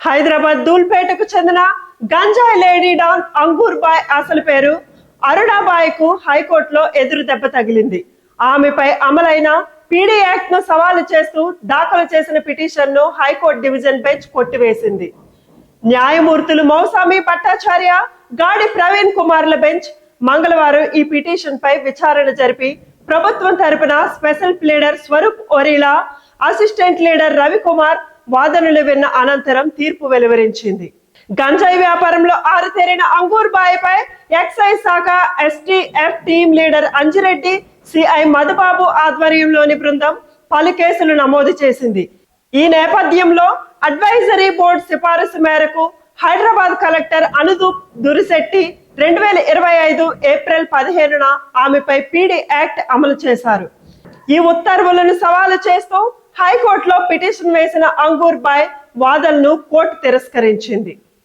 హైదరాబాద్ దూల్పేటకు చెందిన గంజాయి lady don Angoor bye అసలు పేరు అరుణాబాయ్కు హైకోర్టులో ఎదురు దెబ్బ తగిలింది. ఆమెపై అమలైన పీడీ యాక్ట్ను సవాలు చేస్తూ దాఖలు చేసిన పిటిషన్ను హైకోర్టు డివిజన్ బెంచ్ కొట్టివేసింది. న్యాయమూర్తులు మౌసామి పట్టాచార్య గాడి ప్రవీణ్ కుమార్ల బెంచ్ మంగళవారం ఈ పిటిషన్ పై విచారణ జరిపి ప్రభుత్వం తరపున స్పెషల్ ప్లీడర్ స్వరూప్ ఒరిలా అసిస్టెంట్ లీడర్ రవికుమార్ వాదనలు విన్న అనంతరం తీర్పు వెలువరించింది. గంజాయి వ్యాపారంలో ఆరుతేరిన అంగూర్ బాయ్పై ఎక్సైజ్ శాఖ STF team leader Anjireddy CI Madhubabu ఆధ్వర్యంలోని బృందం పలు కేసులు నమోదు చేసింది. ఈ నేపథ్యంలో అడ్వైజరీ బోర్డు సిఫారసు మేరకు హైదరాబాద్ కలెక్టర్ అనుదూప్ దురిశెట్టి రెండు వేల ఇరవై ఐదు ఏప్రిల్ పదిహేనున ఆమెపై పీడీ యాక్ట్ అమలు చేశారు. ఈ ఉత్తర్వులను సవాలు చేస్తూ హైకోర్టులో పిటిషన్ వేసిన అంగూర్ బాయ్ వాదనను కోర్టు తిరస్కరించింది.